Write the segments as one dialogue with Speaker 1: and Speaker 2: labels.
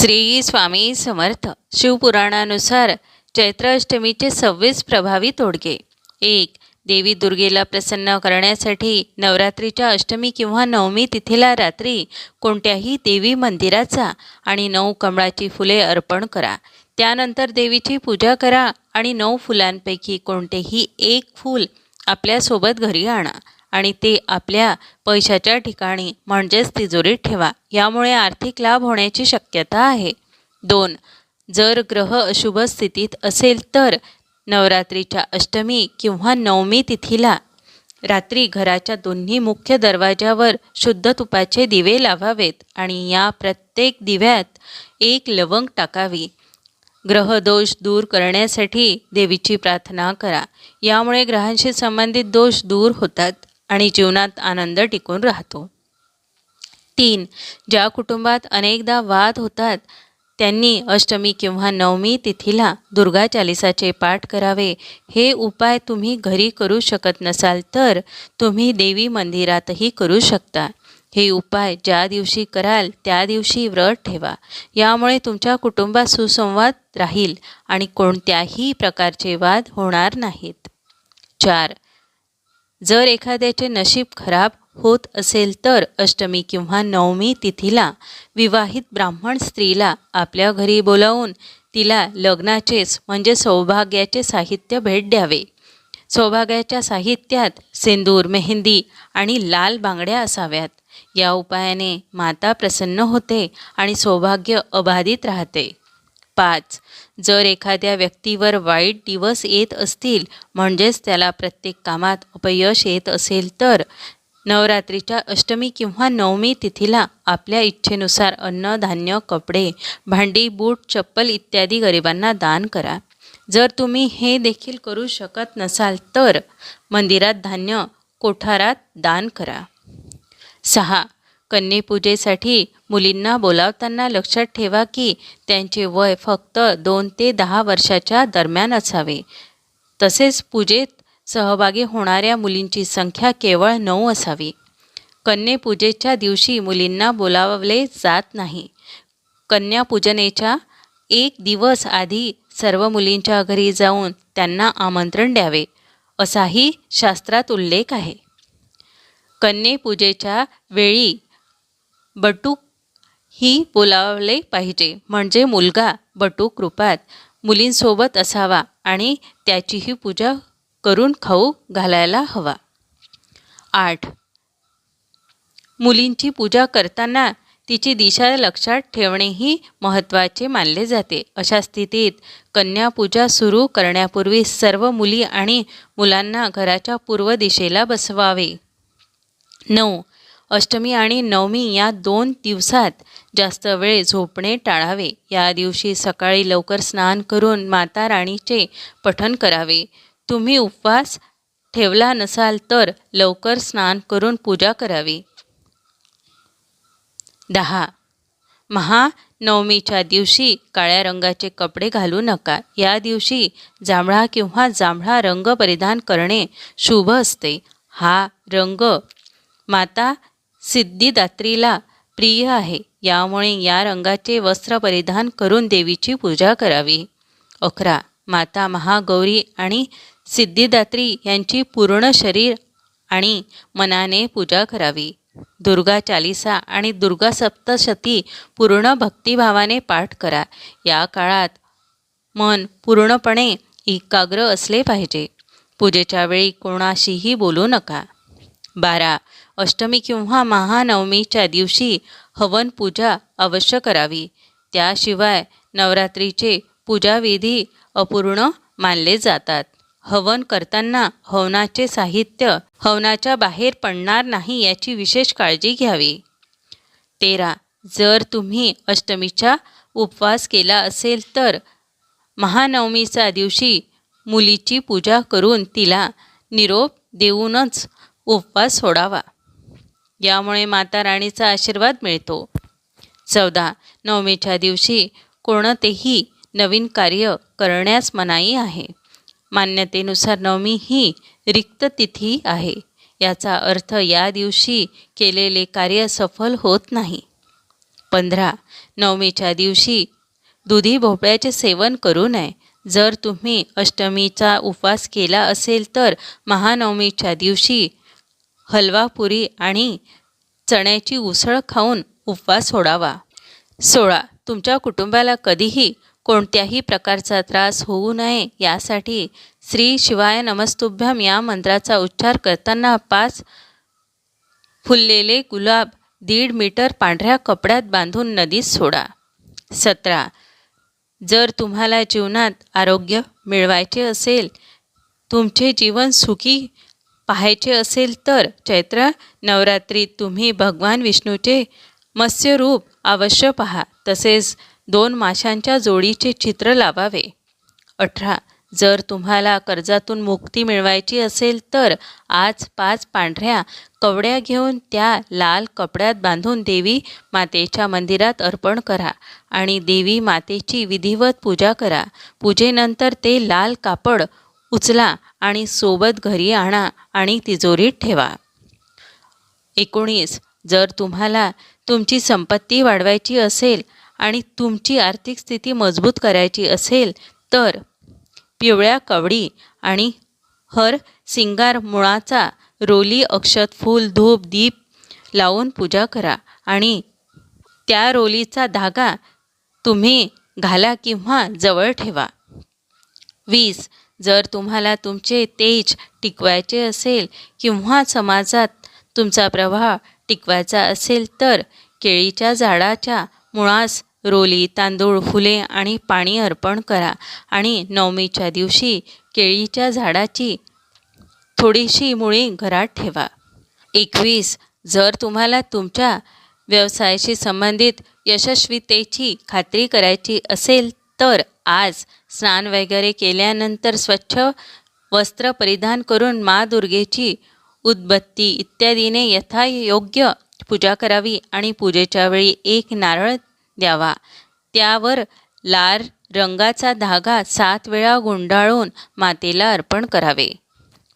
Speaker 1: श्री स्वामी समर्थ. शिवपुराणानुसार चैत्र अष्टमीचे सव्वीस प्रभावी तोडगे. एक देवी दुर्गेला प्रसन्न करण्यासाठी नवरात्रीच्या अष्टमी किंवा नवमी तिथीला रात्री कोणत्याही देवी मंदिराचा आणि नऊ कमळाची फुले अर्पण करा. त्यानंतर देवीची पूजा करा आणि नऊ फुलांपैकी कोणतेही एक फूल आपल्यासोबत घरी आणा. आणि ते आपल्या पैशाच्या ठिकाणी म्हणजेच तिजोरीत ठेवा. यामुळे आर्थिक लाभ होण्याची शक्यता आहे. दोन जर ग्रह अशुभ स्थितीत असेल तर नवरात्रीच्या अष्टमी किंवा नवमी तिथीला. रात्री घराच्या दोन्ही मुख्य दरवाजावर शुद्ध तुपाचे दिवे लावावेत आणि या प्रत्येक दिव्यात एक लवंग टाकावी. ग्रहदोष दूर करण्यासाठी देवीची प्रार्थना करा. यामुळे ग्रहांशी संबंधित दोष दूर होतात. आणि जीवनात आनंद टिकून राहतो. तीन ज्या कुटुंबात अनेकदा वाद होतात त्यांनी अष्टमी किंवा नवमी तिथीला दुर्गा चालिसाचे पाठ करावे. हे उपाय तुम्ही घरी करू शकत नसाल तर तुम्ही देवी मंदिरातही करू शकता. हे उपाय ज्या दिवशी कराल त्या दिवशी व्रत ठेवा. यामुळे तुमच्या कुटुंबात सुसंवाद राहील आणि कोणत्याही प्रकारचे वाद होणार नाहीत. चार जर एखाद्याचे नशीब खराब होत असेल तर अष्टमी किंवा नवमी तिथीला विवाहित ब्राह्मण स्त्रीला आपल्या घरी बोलावून तिला लग्नाचेच म्हणजे सौभाग्याचे साहित्य भेट द्यावे. सौभाग्याच्या साहित्यात सिंदूर मेहंदी आणि लाल बांगड्या असाव्यात. या उपायाने माता प्रसन्न होते आणि सौभाग्य अबाधित राहते. पाच. जर एखाद्या व्यक्तीवर वाईट दिवस येत असतील म्हणजेच त्याला प्रत्येक कामात अपयश येत असेल तर नवरात्रीच्या अष्टमी किंवा नवमी तिथीला आपल्या इच्छेनुसार अन्न धान्य कपडे भांडी बूट चप्पल इत्यादी गरिबांना दान करा. जर तुम्ही हे देखील करू शकत नसाल तर मंदिरात धान्य कोठारात दान करा. सहा. कन्येपूजेसाठी मुलींना बोलावताना लक्षात ठेवा की त्यांचे वय फक्त दोन ते दहा वर्षाच्या दरम्यान असावे. तसेच पूजेत सहभागी होणाऱ्या मुलींची संख्या केवळ नऊ असावी. कन्येपूजेच्या दिवशी मुलींना बोलावले जात नाही. कन्यापूजनेच्या एक दिवस आधी सर्व मुलींच्या घरी जाऊन त्यांना आमंत्रण द्यावे असाही शास्त्रात उल्लेख आहे. कन्येपूजेच्या वेळी बटूक ही बोलावले पाहिजे. म्हणजे मुलगा बटूक रूपात मुलींसोबत असावा आणि त्याचीही पूजा करून खाऊ घालायला हवा. आठ. मुलींची पूजा करताना तिची दिशा लक्षात ठेवणेही महत्त्वाचे मानले जाते. अशा स्थितीत कन्यापूजा सुरू करण्यापूर्वी सर्व मुली आणि मुलांना घराच्या पूर्व दिशेला बसवावे. नऊ. अष्टमी आणि नवमी या दोन दिवसात जास्त वेळ झोपणे टाळावे. या दिवशी सकाळी लवकर स्नान करून माता राणीचे पठण करावे. तुम्ही उपवास ठेवला नसाल तर लवकर स्नान करून पूजा करावी. दहा. महानवमीच्या दिवशी काळ्या रंगाचे कपडे घालू नका. या दिवशी जांभळा किंवा जांभळा रंग परिधान करणे शुभ असते. हा रंग माता सिद्धिदात्रीला प्रिय आहे. यामुळे या रंगाचे वस्त्र परिधान करून देवीची पूजा करावी. अकरा. माता महागौरी आणि सिद्धिदात्री यांची पूर्ण शरीर आणि मनाने पूजा करावी. दुर्गा चालिसा आणि दुर्गा सप्तशती पूर्ण भक्तिभावाने पाठ करा. या काळात मन पूर्णपणे एकाग्र असले पाहिजे. पूजेच्या वेळी कोणाशीही बोलू नका. बारा. अष्टमी किंवा महानवमीच्या दिवशी हवन पूजा अवश्य करावी. त्याशिवाय नवरात्रीचे पूजाविधी अपूर्ण मानले जातात. हवन करताना हवनाचे साहित्य हवनाच्या बाहेर पडणार नाही याची विशेष काळजी घ्यावी. तेरा. जर तुम्ही अष्टमीचा उपवास केला असेल तर महानवमीच्या दिवशी मुलीची पूजा करून तिला निरोप देऊनच उपवास सोडावा. यामुळे माता राणीचा आशीर्वाद मिळतो. चौदा. नवमीच्या दिवशी कोणतेही नवीन कार्य करण्यास मनाई आहे. मान्यतेनुसार नवमी ही रिक्त तिथी आहे. याचा अर्थ या दिवशी केलेले कार्य सफल होत नाही. पंधरा. नवमीच्या दिवशी दुधी भोपळ्याचे सेवन करू नये. जर तुम्ही अष्टमीचा उपवास केला असेल तर महानवमीच्या दिवशी हलवा पुरी आणि चण्याची उसळ खाऊन उपवास सोडावा. सोळा तुमच्या कुटुंबाला कधीही कोणत्याही प्रकारचा त्रास होऊ नये यासाठी श्री शिवाय नमस्तुभ्यम या मंत्राचा उच्चार करताना पाच फुललेले गुलाब दीड मीटर पांढऱ्या कपड्यात बांधून नदीत सोडा. सतरा जर तुम्हाला जीवनात आरोग्य मिळवायचे असेल तुमचे जीवन सुखी पाहायचे असेल तर चैत्र नवरात्रीत तुम्ही भगवान विष्णूचे मत्स्यरूप अवश्य पहा. तसेच दोन माशांच्या जोडीचे चित्र लावावे. अठरा. जर तुम्हाला कर्जातून मुक्ती मिळवायची असेल तर आज पाच पांढऱ्या कवड्या घेऊन त्या लाल कपड्यात बांधून देवी मातेच्या मंदिरात अर्पण करा आणि देवी मातेची विधिवत पूजा करा. पूजेनंतर ते लाल कापड उचला आणि सोबत घरी आणा आणि तिजोरीत ठेवा. एकोणीस. जर तुम्हाला तुमची संपत्ती वाढवायची असेल आणि तुमची आर्थिक स्थिती मजबूत करायची असेल तर पिवळ्या कवडी आणि हर सिंगार मुळाचा रोली अक्षत फूल धूप दीप लावून पूजा करा आणि त्या रोलीचा धागा तुम्ही घाला किंवा जवळ ठेवा. वीस. जर तुम्हाला तुमचे तेज टिकवायचे असेल किंवा समाजात तुमचा प्रभाव टिकवायचा असेल तर केळीच्या झाडाच्या मुळास रोली तांदूळ फुले आणि पाणी अर्पण करा आणि नवमीच्या दिवशी केळीच्या झाडाची थोडीशी मुळी घरात ठेवा. एकवीस जर तुम्हाला तुमच्या व्यवसायाशी संबंधित यशस्वीतेची खात्री करायची असेल तर आज स्नान वगैरे केल्यानंतर स्वच्छ वस्त्र परिधान करून मा दुर्गेची उदबत्ती इत्यादीने यथायोग्य पूजा करावी आणि पूजेच्या वेळी एक नारळ द्यावा. त्यावर लाल रंगाचा धागा सात वेळा गुंडाळून मातेला अर्पण करावे.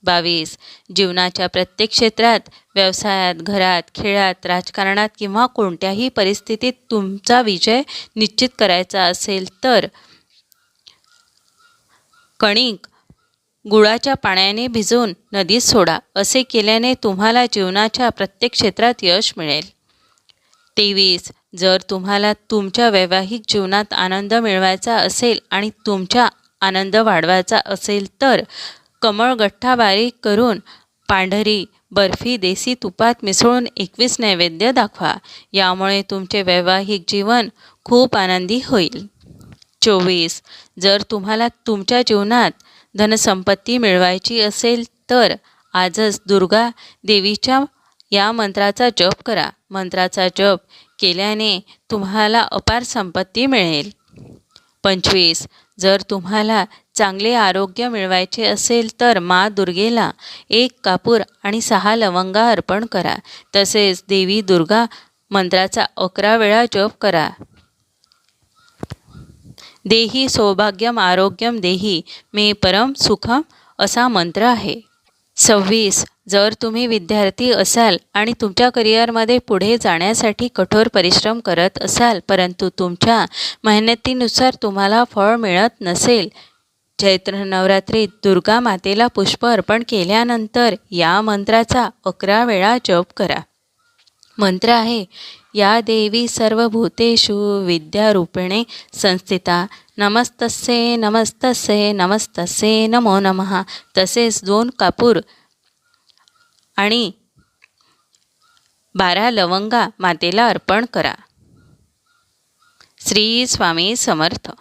Speaker 1: बावीस. जीवनाच्या प्रत्येक क्षेत्रात व्यवसायात घरात खेळात राजकारणात किंवा कोणत्याही परिस्थितीत तुमचा विजय निश्चित करायचा असेल तर कणिक गुळाच्या पाण्याने भिजवून नदीत सोडा. असे केल्याने तुम्हाला जीवनाच्या प्रत्येक क्षेत्रात यश मिळेल. तेवीस. जर तुम्हाला तुमच्या वैवाहिक जीवनात आनंद मिळवायचा असेल आणि तुमचा आनंद वाढवायचा असेल तर कमळगठ्ठा बारीक करून पांढरी बर्फी देसी तुपात मिसळून एकवीस नैवेद्य दाखवा. यामुळे तुमचे वैवाहिक जीवन खूप आनंदी होईल. चोवीस. जर तुम्हाला तुमच्या जीवनात धनसंपत्ती मिळवायची असेल तर आजच दुर्गा देवीच्या या मंत्राचा जप करा. मंत्राचा जप केल्याने तुम्हाला अपार संपत्ती मिळेल. पंचवीस. जर तुम्हाला चांगले आरोग्य मिळवायचे असेल तर मा दुर्गेला एक कापूर आणि सहा लवंगा अर्पण करा. तसेच देवी दुर्गा मंत्राचा अकरा वेळा जप करा. देही सौभाग्यम आरोग्यम देही मे परम सुखम असा मंत्र आहे. सव्वीस जर तुम्ही विद्यार्थी असाल आणि तुमच्या करिअरमध्ये पुढे जाण्यासाठी कठोर परिश्रम करत असाल परंतु तुमच्या मेहनतीनुसार तुम्हाला फळ मिळत नसेल चैत्र नवरात्रीत दुर्गा मातेला पुष्प अर्पण केल्यानंतर या मंत्राचा अकरा वेळा जप करा. मंत्र आहे या देवी सर्वभूतेषु विद्यारूपिणे संस्थिता। नमस्तस्ये नमस्तस्ये नमस्तस्ये नमो नमः। तसेच दोन कापूर आणि बारा लवंगा मातेला अर्पण करा। श्री स्वामी समर्थ।